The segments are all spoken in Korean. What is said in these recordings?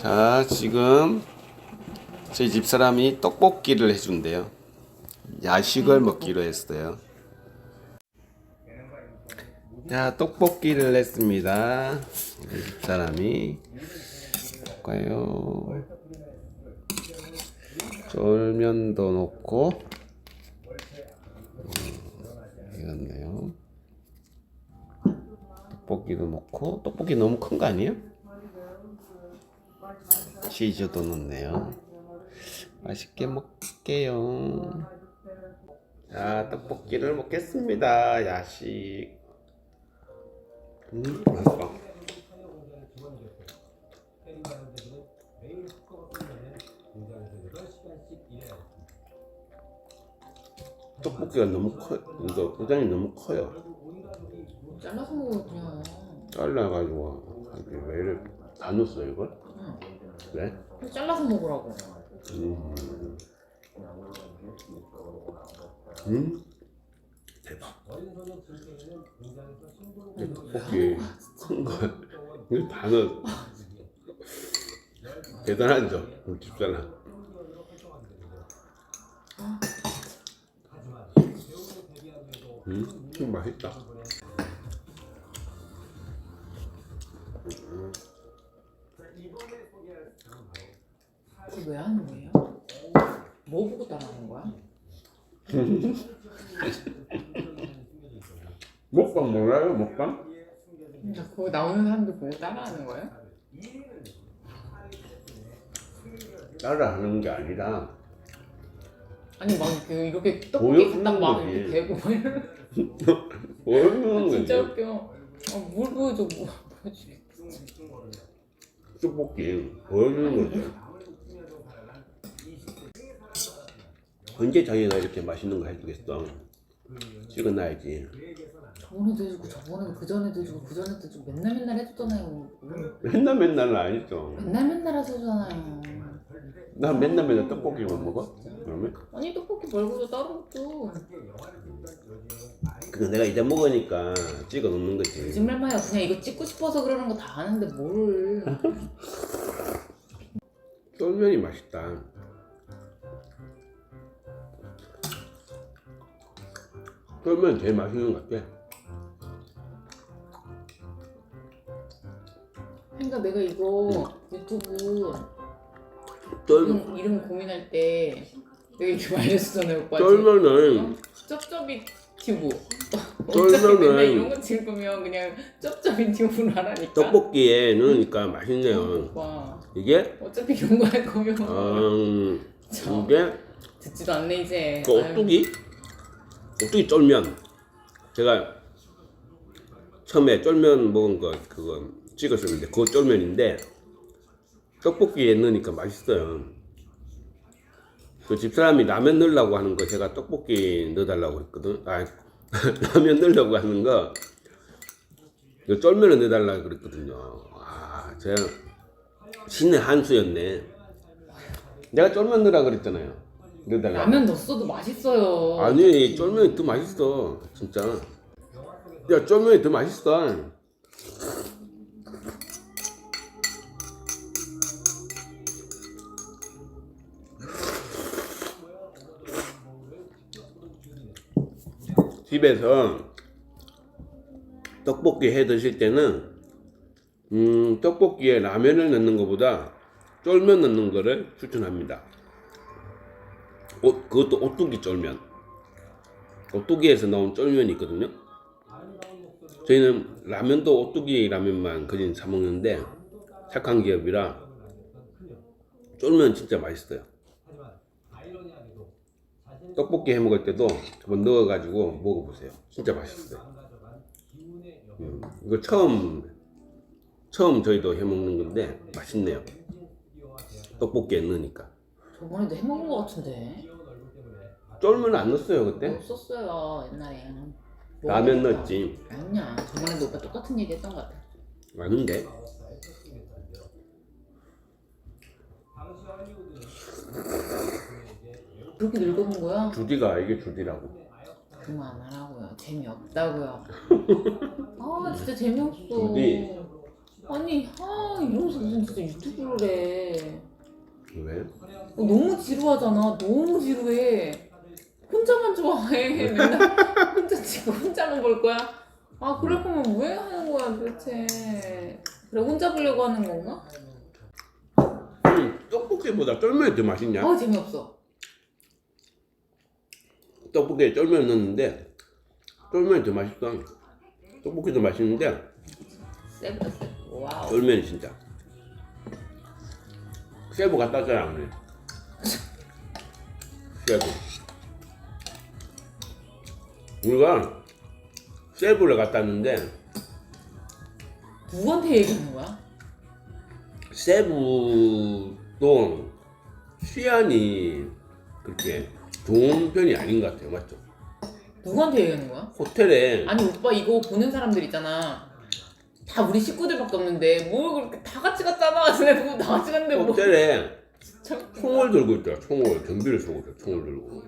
자, 지금 저희 집 사람이 떡볶이를 해준대요. 야식을 먹기로 했어요. 자, 떡볶이를 했습니다. 저희 집 사람이 볼까요? 쫄면도 넣고 음, 이렇네요. 떡볶이도 넣고 떡볶이 너무 큰 거 아니에요? 치즈도 넣네요. 맛있게 먹게요. 자, 떡볶이를 먹겠습니다. 야식. 음, 맛있다. 떡볶이가 너무 커, 이거 포장이 너무 커요. 잘라서 그냥. 잘라가지고 이렇게 왜 이래 다 넣었어 이걸? 왜? 잘라서 먹으라고. 음. 음? 대박. 이 떡볶이 큰거 이거 다 넣어. 대단하죠 우리 집사람. 음, 좀 맛있다. 이거 왜 하는 거예요? 뭐 보고 따라하는 거야? 먹방 몰라요? 먹방? 그러니까 그거 나오는 사람들 보고 따라하는 거예요? 따라 하는 게 아니라 아니 막그 이렇게 떡볶이 보여주는 갖다 막 거지. 이렇게 대고 막 이러는 보여주는 거지. 진짜 웃겨. 아, 뭘 보여줘 뭐 보여주겠어. 떡볶이 보여주는 거죠. 언제 자기가 이렇게 맛있는 거 해주겠어? 찍어놔야지. 저번에도 해주고 저번에도 그 전에도 해주고 그 전에도 해주고 맨날 맨날 해줬잖아요. 뭘 맨날 맨날은 아니죠. 맨날 맨날 하셨잖아요. 나 맨날 맨날 떡볶이만 먹어? 그러면? 아니 떡볶이 말고도 따로 먹죠. 그거 내가 이제 먹으니까 찍어 놓는 거지. 거짓말 마요. 그냥 이거 찍고 싶어서 그러는 거 다 아는데 뭘. 쫄면이 맛있다. 쫄면 제일 맛있는 것 같아. 그러니까 내가 이거 유튜브 쫄, 이름, 이름 고민할 때 내가 이렇게 말했었잖아요 오빠 쫄면은 쩝쩝이 튜브. 쫄면은 이런 거 찍으면 그냥 쩝쩝이 튜브로 하라니까. 떡볶이에 넣으니까 맛있네요. 오빠. 이게? 어차피 이런 거 할 거면. 음, 참, 이게? 듣지도 않네 이제. 그 아유, 오뚜기 오뚜기 쫄면 제가 처음에 쫄면 먹은 거 그거 찍었었는데 그거 쫄면인데 떡볶이에 넣으니까 맛있어요. 그 집사람이 라면 넣으려고 하는 거 제가 떡볶이 넣어달라고 했거든. 아 라면 넣으려고 하는 거 쫄면을 넣어달라고 그랬거든요. 아 제가 신의 한 수였네. 내가 쫄면 넣으라 그랬잖아요. 넣어달라고. 라면 넣었어도 맛있어요 아니 쫄면이 더 맛있어 진짜 야 쫄면이 더 맛있어 집에서 떡볶이 해 드실 때는 음, 떡볶이에 라면을 넣는 것보다 쫄면 넣는 거를 추천합니다. 오, 그것도 오뚜기 쫄면. 오뚜기에서 나온 쫄면이 있거든요. 저희는 라면도 오뚜기 라면만 그냥 사 먹는데 착한 기업이라 쫄면 진짜 맛있어요. 떡볶이 해 먹을 때도 한번 넣어가지고 먹어보세요. 진짜 맛있어요. 음, 이거 처음 처음 저희도 해 먹는 건데 맛있네요. 떡볶이에 넣으니까. 저번에도 해먹은 거 같은데 쫄면 안 넣었어요 그때? 없었어요 옛날에 라면 먹어보니까. 넣었지. 아니야 저번에도 오빠 똑같은 얘기 했던 것 같아 아닌데. 그렇게 늙어본 거야? 주디가 이게 주디라고. 그만하라고요. 재미없다고요. 아 진짜 재미없어. 어디? 아니 아 이러면서 무슨 진짜 유튜브를 해 왜? 어, 너무 지루하잖아 너무 지루해 혼자만 좋아해 맨날 혼자 찍고 혼자만 볼 거야 아 그럴 거면 왜 하는 거야 도대체 그래 혼자 보려고 하는 건가? 음, 떡볶이보다 쫄면이 더 맛있냐? 아 재미없어 떡볶이에 쫄면 넣었는데 쫄면이 더 맛있어. 떡볶이도 맛있는데 세다 세 와우 쫄면이 진짜. 세부 갖다 왔잖아 오늘. 세부. 우리가 세부를 갖다 왔는데 누구한테 얘기하는 거야? 세부도 시안이 그렇게 좋은 편이 아닌 것 같아요, 맞죠? 누구한테 얘기하는 거야? 호텔에 아니 오빠 이거 보는 사람들 있잖아 다 우리 식구들밖에 없는데 뭘 그렇게 다 같이 갔잖아 보고 다 같이 갔는데 뭐 호텔에 참- 총을 들고 있더라, 총을 경비를 쏘고 있더라, 총을 들고.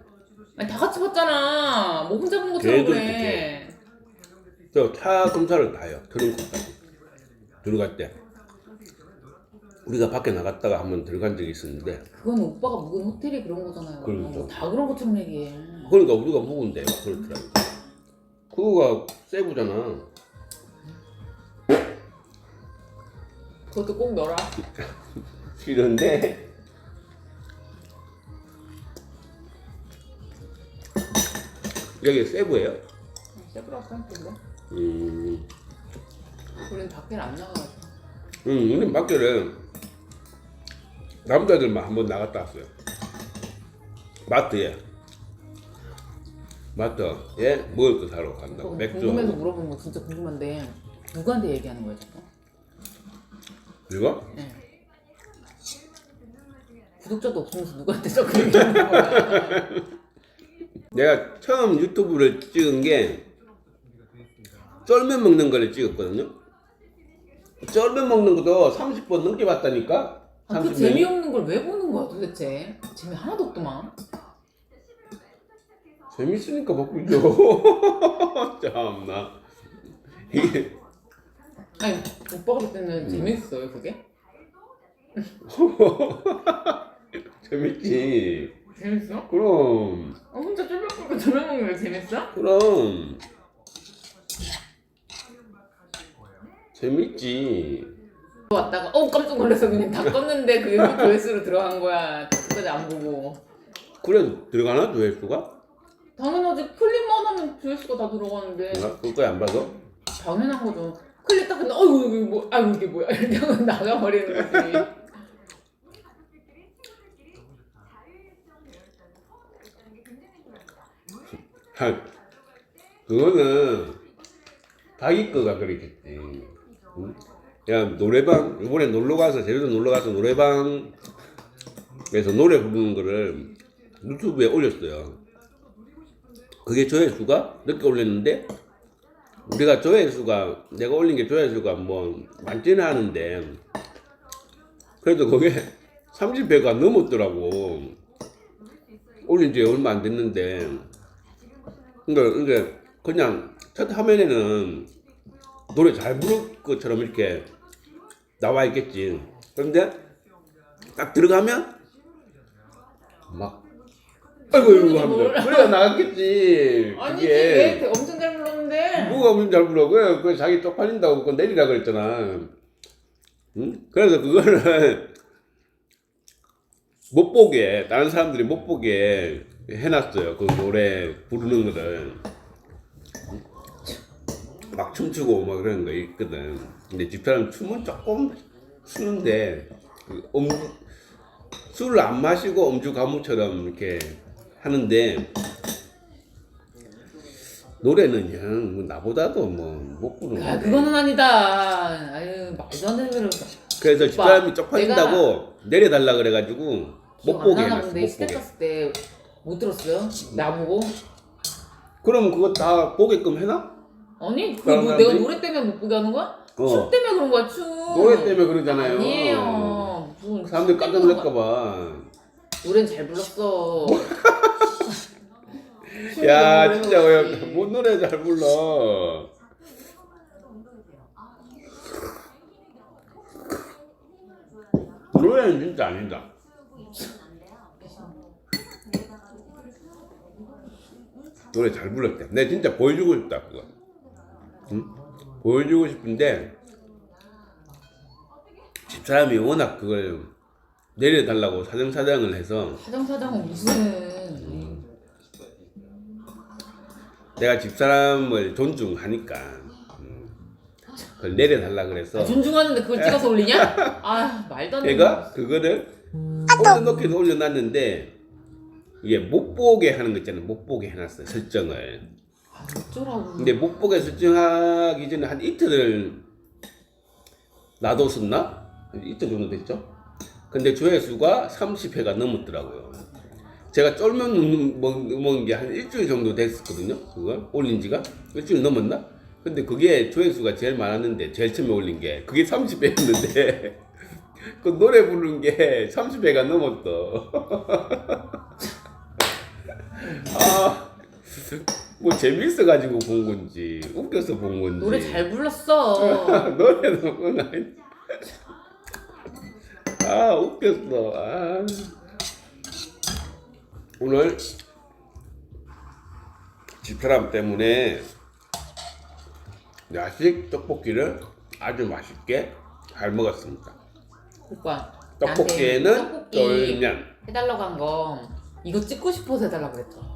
아니 다 같이 봤잖아. 뭐 혼자 본 것처럼 걔도 그래. 저 차 검사를 다 해요, 트렁크까지. 들어갈 때. 우리가 밖에 나갔다가 한번 들어간 적이 있었는데, 그건 오빠가 묵은 호텔이 그런 거잖아요. 그렇죠. 다 그런 것처럼 얘기해. 그러니까 우리가 묵은데 막 그렇더라고. 그거가 세부잖아. 그것도 꼭 넣어라 싫은데 여기 세부예요? 세브라고 생각했는데 음, 우리는 밖에를 안 나가가지고 음, 우리 밖에를 남자들만 한번 나갔다 왔어요. 마트에 마트에 먹을 거 사러 간다고 그거 맥주. 궁금해서 물어보는 거 진짜 궁금한데 누구한테 얘기하는 거야 자꾸? 이거? 네. 구독자도 없으면서 누구한테 자꾸 얘기하는 거야 내가 처음 유튜브를 찍은 게 쫄면 먹는 거를 찍었거든요. 쫄면 먹는 것도 30번 넘게 봤다니까. 아, 그 30 명이. 재미없는 걸 왜 보는 거야 도대체 재미 하나도 없더만 재밌으니까 먹고 있죠. 참나. 이게 아니 오빠가 볼 때는 재밌어요 그게? 재밌지. 재밌어? 그럼 아, 혼자 쫄면 먹고 저녁 먹는 거 재밌어? 그럼 재밌지. 왔다가 어 깜짝 놀라서 그냥 다 껐는데 그 조회수로 들어간 거야 끝까지 안 보고 그래도 들어가나 조회수가? 당연하지 클릭만 하면 조회수가 다 들어가는데 나 그거에 안 봐서. 당연한 거죠 클릭 딱 했는데 어이구 이게 뭐 아이고 이게 뭐야 하고 나가버리는 거지 하, 그거는 자기 거가 그랬겠지. 응? 야 노래방 이번에 놀러 가서 제주도 놀러 가서 노래방에서 노래 부르는 거를 유튜브에 올렸어요. 그게 조회수가 늦게 올렸는데 우리가 조회수가 내가 올린 게 조회수가 뭐 많지는 않은데 그래도 그게 30회가 넘었더라고. 올린 지 얼마 안 됐는데 그러니까 이게 그냥 첫 화면에는 노래 잘 부를 것처럼 이렇게 나와 있겠지. 그런데 딱 들어가면 막 아이고 이거 하면서 노래가 나갔겠지. 아니지 그게 얘 엄청 잘 불렀는데 누가 엄청 잘 불러? 그, 그 자기 쪽팔린다고 그거 내리라 그랬잖아. 응? 그래서 그거를 못 보게 다른 사람들이 못 보게 해놨어요. 그 노래 부르는 거를 막 춤추고 막 그런 거 있거든. 근데 집사람 춤은 조금 추는데 그 엄주 술을 안 마시고 엄주 가무처럼 이렇게 하는데 노래는 그냥 뭐 나보다도 뭐 못 부르는 아. 그거는 아니다 아유 말도 안 되는 소리 그래서 집사람이 쪽팔린다고 내려달라 그래가지고 못 기억 안 보게 나나 해놨어 본데 못 시댁 보게 갔을 때 못 들었어요? 나보고? 그러면 그거 다 보게끔 해놔? 아니 그 다른 뭐, 내가 사람들이? 노래 때문에 못 보게 하는 거야? 어. 춤 때문에 그런 거야 춤 노래 때문에 그러잖아요 아니에요 무슨 사람들 춤 깜짝 때문에 놀랄까봐 노래는 잘 불렀어 야 진짜 그렇지. 왜못 노래 잘 불러 노래는 진짜 아니다. 노래 잘 불렀다. 내가 진짜 보여주고 싶다 그거. 응? 보여주고 싶은데 집사람이 워낙 그걸 내려달라고 사정사정을 해서 사정사정은 무슨 내가 집사람을 존중하니까 음, 그걸 내려달라 그래서 아, 존중하는데 그걸 찍어서 올리냐? 아 말도 안 되는 얘가 그거를 올려놓기도 올려놨는데 이게 못 보게 하는 거 있잖아요. 못 보게 해놨어요. 설정을. 아, 어쩌라고 근데 못 보게 설정하기 전에 한 이틀을 놔뒀었나? 한 이틀 정도 됐죠? 근데 조회수가 30회가 넘었더라고요. 제가 쫄면 먹는, 먹은 게한 일주일 정도 됐었거든요. 그걸 올린 지가 일주일 넘었나? 근데 그게 조회수가 제일 많았는데 제일 처음에 올린 게 그게 30회였는데 그 노래 부르는 게 30회가 넘었어. 뭐 재밌어 가지고 본 건지 웃겨서 본 건지 노래 잘 불렀어 노래도 그건 아니. 아 웃겼어. 아. 오늘 집사람 때문에 야식 떡볶이를 아주 맛있게 잘 먹었습니다. 오빠 떡볶이에는 떡볶이 쫄면. 해달라고 한 거 이거 찍고 싶어서 해달라고 그랬어